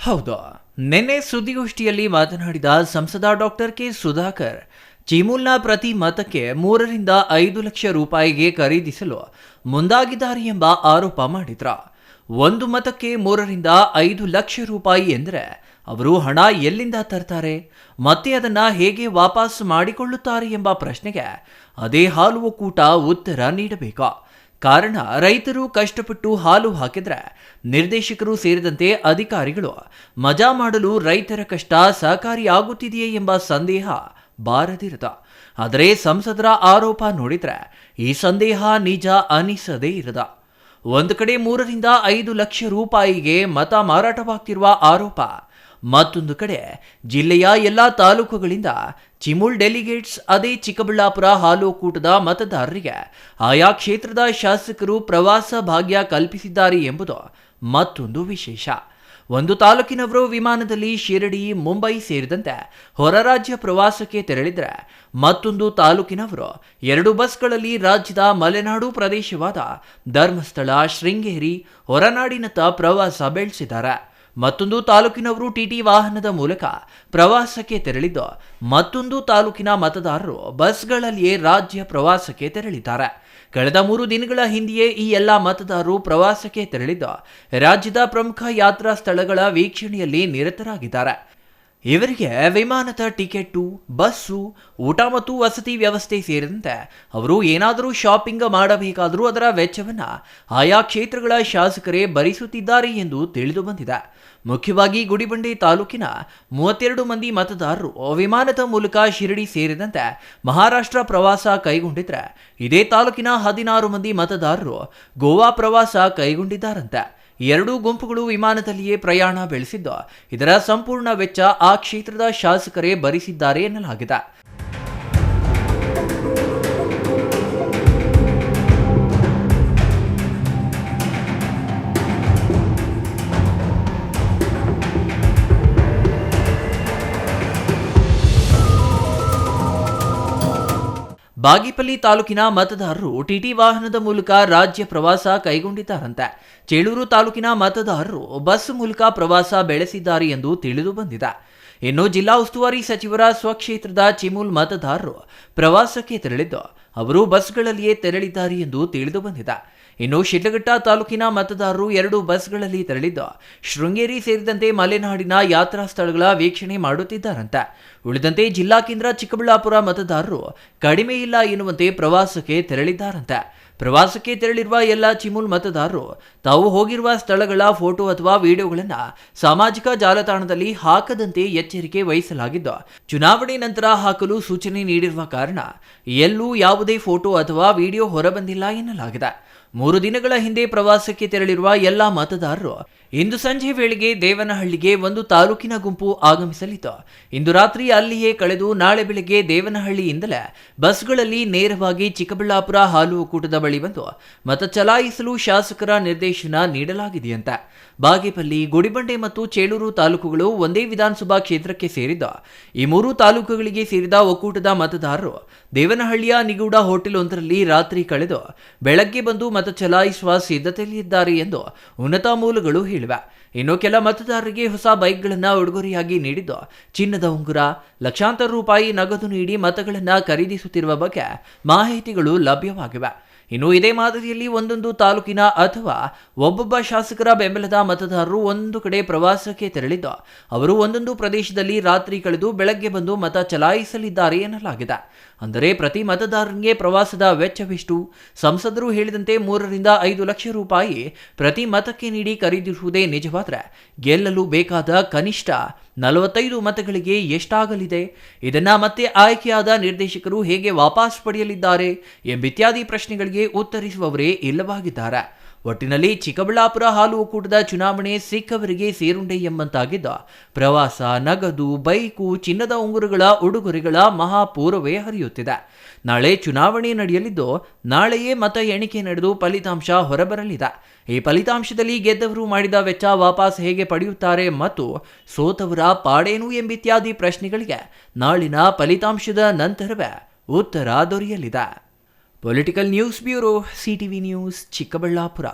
ಹೌದು. ನಿನ್ನೆ ಸುದ್ದಿಗೋಷ್ಠಿಯಲ್ಲಿ ಮಾತನಾಡಿದ ಸಂಸದ ಡಾಕ್ಟರ್ ಕೆ ಸುಧಾಕರ್, ಚಿಮೂಲ್ನ ಪ್ರತಿ ಮತಕ್ಕೆ ಮೂರರಿಂದ ಐದು ಲಕ್ಷ ರೂಪಾಯಿಗೆ ಖರೀದಿಸಲು ಮುಂದಾಗಿದ್ದಾರೆ ಎಂಬ ಆರೋಪ ಮಾಡಿದ್ರ. ಒಂದು ಮತಕ್ಕೆ ಮೂರರಿಂದ ಐದು ಲಕ್ಷ ರೂಪಾಯಿ ಎಂದರೆ ಅವರು ಹಣ ಎಲ್ಲಿಂದ ತರ್ತಾರೆ? ಮತ್ತೆ ಅದನ್ನ ಹೇಗೆ ವಾಪಸ್ ಮಾಡಿಕೊಳ್ಳುತ್ತಾರೆ ಎಂಬ ಪ್ರಶ್ನೆಗೆ ಅದೇ ಹಾಲು ಒಕ್ಕೂಟ ಉತ್ತರ ನೀಡಬೇಕು? ಕಾರಣ ರೈತರು ಕಷ್ಟಪಟ್ಟು ಹಾಲು ಹಾಕಿದ್ರೆ ನಿರ್ದೇಶಕರು ಸೇರಿದಂತೆ ಅಧಿಕಾರಿಗಳು ಮಜಾ ಮಾಡಲು ರೈತರ ಕಷ್ಟ ಸಹಕಾರಿಯಾಗುತ್ತಿದೆಯೇ ಎಂಬ ಸಂದೇಹ ಬಾರದಿರದ. ಆದರೆ ಸಂಸದರ ಆರೋಪ ನೋಡಿದ್ರೆ ಈ ಸಂದೇಹ ನಿಜ ಅನಿಸದೇ ಇರದ. ಒಂದು ಕಡೆ ಮೂರರಿಂದ ಐದು ಲಕ್ಷ ರೂಪಾಯಿಗೆ ಮತ ಮಾರಾಟವಾಗ್ತಿರುವ ಆರೋಪ ಮತ್ತೊಂದು ಕಡೆ, ಜಿಲ್ಲೆಯ ಎಲ್ಲ ತಾಲೂಕುಗಳಿಂದ ಚಿಮುಲ್ ಡೆಲಿಗೇಟ್ಸ್ ಅದೇ ಚಿಕ್ಕಬಳ್ಳಾಪುರ ಹಾಲು ಕೂಟದ ಮತದಾರರಿಗೆ ಆಯಾ ಕ್ಷೇತ್ರದ ಶಾಸಕರು ಪ್ರವಾಸ ಭಾಗ್ಯ ಕಲ್ಪಿಸಿದ್ದಾರೆ ಎಂಬುದು ಮತ್ತೊಂದು ವಿಶೇಷ. ಒಂದು ತಾಲೂಕಿನವರು ವಿಮಾನದಲ್ಲಿ ಶಿರಡಿ, ಮುಂಬೈ ಸೇರಿದಂತೆ ಹೊರ ರಾಜ್ಯ ಪ್ರವಾಸಕ್ಕೆ ತೆರಳಿದರೆ ಮತ್ತೊಂದು ತಾಲೂಕಿನವರು ಎರಡು ಬಸ್ಗಳಲ್ಲಿ ರಾಜ್ಯದ ಮಲೆನಾಡು ಪ್ರದೇಶವಾದ ಧರ್ಮಸ್ಥಳ, ಶೃಂಗೇರಿ, ಹೊರನಾಡಿನತ್ತ ಪ್ರವಾಸ ಬೆಳೆಸಿದ್ದಾರೆ. ಮತ್ತೊಂದು ತಾಲೂಕಿನವರು ಟಿಟಿ ವಾಹನದ ಮೂಲಕ ಪ್ರವಾಸಕ್ಕೆ ತೆರಳಿದ್ದು, ಮತ್ತೊಂದು ತಾಲೂಕಿನ ಮತದಾರರು ಬಸ್ಗಳಲ್ಲಿಯೇ ರಾಜ್ಯ ಪ್ರವಾಸಕ್ಕೆ ತೆರಳಿದ್ದಾರೆ. ಕಳೆದ ಮೂರು ದಿನಗಳ ಹಿಂದೆಯೇ ಈ ಎಲ್ಲ ಮತದಾರರು ಪ್ರವಾಸಕ್ಕೆ ತೆರಳಿದ್ದು, ರಾಜ್ಯದ ಪ್ರಮುಖ ಯಾತ್ರಾ ಸ್ಥಳಗಳ ವೀಕ್ಷಣೆಯಲ್ಲಿ ನಿರತರಾಗಿದ್ದಾರೆ. ಇವರಿಗೆ ವಿಮಾನದ ಟಿಕೆಟ್ಟು ಬಸ್ಸು, ಊಟ ಮತ್ತು ವಸತಿ ವ್ಯವಸ್ಥೆ ಸೇರಿದಂತೆ ಅವರು ಏನಾದರೂ ಶಾಪಿಂಗ್ ಮಾಡಬೇಕಾದರೂ ಅದರ ವೆಚ್ಚವನ್ನು ಆಯಾ ಕ್ಷೇತ್ರಗಳ ಶಾಸಕರೇ ಭರಿಸುತ್ತಿದ್ದಾರೆ ಎಂದು ತಿಳಿದು ಬಂದಿದೆ. ಮುಖ್ಯವಾಗಿ ಗುಡಿಬಂಡೆ ತಾಲೂಕಿನ ಮೂವತ್ತೆರಡು ಮಂದಿ ಮತದಾರರು ವಿಮಾನದ ಮೂಲಕ ಶಿರಡಿ ಸೇರಿದಂತೆ ಮಹಾರಾಷ್ಟ್ರ ಪ್ರವಾಸ ಕೈಗೊಂಡಿದ್ರೆ ಇದೇ ತಾಲೂಕಿನ ಹದಿನಾರು ಮಂದಿ ಮತದಾರರು ಗೋವಾ ಪ್ರವಾಸ ಕೈಗೊಂಡಿದ್ದಾರಂತೆ. ಎರಡೂ ಗುಂಪುಗಳು ವಿಮಾನದಲ್ಲಿಯೇ ಪ್ರಯಾಣ ಬೆಳೆಸಿದ್ದು. ಇದರ ಸಂಪೂರ್ಣ ವೆಚ್ಚ ಆ ಕ್ಷೇತ್ರದ ಶಾಸಕರೇ ಭರಿಸಿದ್ದಾರೆ ಎನ್ನಲಾಗಿದೆ. ಬಾಗೇಪಲ್ಲಿ ತಾಲೂಕಿನ ಮತದಾರರು ಟಿಟಿ ವಾಹನದ ಮೂಲಕ ರಾಜ್ಯ ಪ್ರವಾಸ ಕೈಗೊಂಡಿದ್ದಾರಂತೆ. ಚೇಳೂರು ತಾಲೂಕಿನ ಮತದಾರರು ಬಸ್ ಮೂಲಕ ಪ್ರವಾಸ ಬೆಳೆಸಿದ್ದಾರೆ ಎಂದು ತಿಳಿದು ಬಂದಿದೆ. ಇನ್ನು ಜಿಲ್ಲಾ ಉಸ್ತುವಾರಿ ಸಚಿವರ ಸ್ವಕ್ಷೇತ್ರದ ಚಿಮುಲ್ ಮತದಾರರು ಪ್ರವಾಸಕ್ಕೆ ತೆರಳಿದ್ದು, ಅವರು ಬಸ್ಗಳಲ್ಲಿಯೇ ತೆರಳಿದ್ದಾರೆ ಎಂದು ತಿಳಿದು ಬಂದಿದೆ. ಇನ್ನು ಶಿಡ್ಲಘಟ್ಟ ತಾಲೂಕಿನ ಮತದಾರರು ಎರಡು ಬಸ್ಗಳಲ್ಲಿ ತೆರಳಿದ್ದ. ಶೃಂಗೇರಿ ಸೇರಿದಂತೆ ಮಲೆನಾಡಿನ ಯಾತ್ರಾ ಸ್ಥಳಗಳ ವೀಕ್ಷಣೆ ಮಾಡುತ್ತಿದ್ದಾರಂತೆ. ಉಳಿದಂತೆ ಜಿಲ್ಲಾ ಕೇಂದ್ರ ಚಿಕ್ಕಬಳ್ಳಾಪುರ ಮತದಾರರು ಕಡಿಮೆ ಇಲ್ಲ ಎನ್ನುವಂತೆ ಪ್ರವಾಸಕ್ಕೆ ತೆರಳಿದ್ದಾರಂತೆ. ಪ್ರವಾಸಕ್ಕೆ ತೆರಳಿರುವ ಎಲ್ಲ ಚಿಮುಲ್ ಮತದಾರರು ತಾವು ಹೋಗಿರುವ ಸ್ಥಳಗಳ ಫೋಟೋ ಅಥವಾ ವಿಡಿಯೋಗಳನ್ನು ಸಾಮಾಜಿಕ ಜಾಲತಾಣದಲ್ಲಿ ಹಾಕದಂತೆ ಎಚ್ಚರಿಕೆ ವಹಿಸಲಾಗಿದ್ದು, ಚುನಾವಣೆ ನಂತರ ಹಾಕಲು ಸೂಚನೆ ನೀಡಿರುವ ಕಾರಣ ಎಲ್ಲೂ ಯಾವುದೇ ಫೋಟೋ ಅಥವಾ ವಿಡಿಯೋ ಹೊರಬಂದಿಲ್ಲ ಎನ್ನಲಾಗಿದೆ. ಮೂರು ದಿನಗಳ ಹಿಂದೆ ಪ್ರವಾಸಕ್ಕೆ ತೆರಳಿರುವ ಎಲ್ಲ ಮತದಾರರು ಇಂದು ಸಂಜೆ ವೇಳೆಗೆ ದೇವನಹಳ್ಳಿಗೆ ಒಂದು ತಾಲೂಕಿನ ಗುಂಪು ಆಗಮಿಸಲಿತ್ತು ಇಂದು ರಾತ್ರಿ ಅಲ್ಲಿಯೇ ಕಳೆದು ನಾಳೆ ಬೆಳಗ್ಗೆ ದೇವನಹಳ್ಳಿಯಿಂದಲೇ ಬಸ್ಗಳಲ್ಲಿ ನೇರವಾಗಿ ಚಿಕ್ಕಬಳ್ಳಾಪುರ ಹಾಲು ಒಕ್ಕೂಟದ ಬಂದು, ಮತ ಚಲಾಯಿಸಲು ಶಾಸಕರ ನಿರ್ದೇಶನ ನೀಡಲಾಗಿದೆಯಂತೆ. ಬಾಗೇಪಲ್ಲಿ, ಗುಡಿಬಂಡೆ ಮತ್ತು ಚೇಳೂರು ತಾಲೂಕುಗಳು ಒಂದೇ ವಿಧಾನಸಭಾ ಕ್ಷೇತ್ರಕ್ಕೆ ಸೇರಿದ್ದ, ಈ ಮೂರು ತಾಲೂಕುಗಳಿಗೆ ಸೇರಿದ ಒಕ್ಕೂಟದ ಮತದಾರರು ದೇವನಹಳ್ಳಿಯ ನಿಗೂಢ ಹೋಟೆಲ್ ಒಂದರಲ್ಲಿ ರಾತ್ರಿ ಕಳೆದು ಬೆಳಗ್ಗೆ ಬಂದು ಮತ ಚಲಾಯಿಸುವ ಸಿದ್ಧತೆಯಲ್ಲಿದ್ದಾರೆ ಎಂದು ಉನ್ನತ ಮೂಲಗಳು ಹೇಳಿವೆ. ಇನ್ನು ಕೆಲ ಮತದಾರರಿಗೆ ಹೊಸ ಬೈಕ್ಗಳನ್ನು ಉಡುಗೊರೆಯಾಗಿ ನೀಡಿದ್ದು, ಚಿನ್ನದ ಉಂಗುರ, ಲಕ್ಷಾಂತರ ರೂಪಾಯಿ ನಗದು ನೀಡಿ ಮತಗಳನ್ನು ಖರೀದಿಸುತ್ತಿರುವ ಬಗ್ಗೆ ಮಾಹಿತಿಗಳು ಲಭ್ಯವಾಗಿವೆ. ಇನ್ನು ಇದೇ ಮಾದರಿಯಲ್ಲಿ ಒಂದೊಂದು ತಾಲೂಕಿನ ಅಥವಾ ಒಬ್ಬೊಬ್ಬ ಶಾಸಕರ ಬೆಂಬಲದ ಮತದಾರರು ಒಂದು ಕಡೆ ಪ್ರವಾಸಕ್ಕೆ ತೆರಳಿದ್ದು. ಅವರು ಒಂದೊಂದು ಪ್ರದೇಶದಲ್ಲಿ ರಾತ್ರಿ ಕಳೆದು ಬೆಳಗ್ಗೆ ಬಂದು ಮತ ಚಲಾಯಿಸಲಿದ್ದಾರೆ ಎನ್ನಲಾಗಿದೆ. ಅಂದರೆ ಪ್ರತಿ ಮತದಾರನಿಗೆ ಪ್ರವಾಸದ ವೆಚ್ಚವೆಷ್ಟು? ಸಂಸದರು ಹೇಳಿದಂತೆ ಮೂರರಿಂದ ಐದು ಲಕ್ಷ ರೂಪಾಯಿ ಪ್ರತಿ ಮತಕ್ಕೆ ನೀಡಿ ಖರೀದಿಸುವುದೇ ನಿಜವಾದರೆ? ಗೆಲ್ಲಲು ಬೇಕಾದ ಕನಿಷ್ಠ ನಲವತ್ತೈದು ಮತಗಳಿಗೆ ಎಷ್ಟಾಗಲಿದೆ? ಇದನ್ನು ಮತ್ತೆ ಆಯ್ಕೆಯಾದ ನಿರ್ದೇಶಕರು ಹೇಗೆ ವಾಪಸ್ ಪಡೆಯಲಿದ್ದಾರೆ ಎಂಬಿತ್ಯಾದಿ ಪ್ರಶ್ನೆಗಳಿಗೆ ಉತ್ತರಿಸುವವರೇ ಇಲ್ಲವಾಗಿದ್ದಾರೆ. ಒಟ್ಟಿನಲ್ಲಿ ಚಿಕ್ಕಬಳ್ಳಾಪುರ ಹಾಲು ಒಕ್ಕೂಟದ ಚುನಾವಣೆ ಸಿಕ್ಕವರಿಗೆ ಸೇರುಂಡೆ ಎಂಬಂತಾಗಿದ್ದ ಪ್ರವಾಸ, ನಗದು, ಬೈಕು, ಚಿನ್ನದ ಉಂಗುರಗಳ ಉಡುಗೊರೆಗಳ ಮಹಾಪೂರವೇ ಹರಿಯುತ್ತಿದೆ. ನಾಳೆ ಚುನಾವಣೆ ನಡೆಯಲಿದ್ದು ನಾಳೆಯೇ ಮತ ಎಣಿಕೆ ನಡೆದು ಫಲಿತಾಂಶ ಹೊರಬರಲಿದೆ. ಈ ಫಲಿತಾಂಶದಲ್ಲಿ ಗೆದ್ದವರು ಮಾಡಿದ ವೆಚ್ಚ ವಾಪಸ್ ಹೇಗೆ ಪಡೆಯುತ್ತಾರೆ ಮತ್ತು ಸೋತವರ ಪಾಡೇನು ಎಂಬಿತ್ಯಾದಿ ಪ್ರಶ್ನೆಗಳಿಗೆ ನಾಳಿನ ಫಲಿತಾಂಶದ ನಂತರವೇ ಉತ್ತರ ದೊರೆಯಲಿದೆ. Political news bureau CTV news Chikkaballapur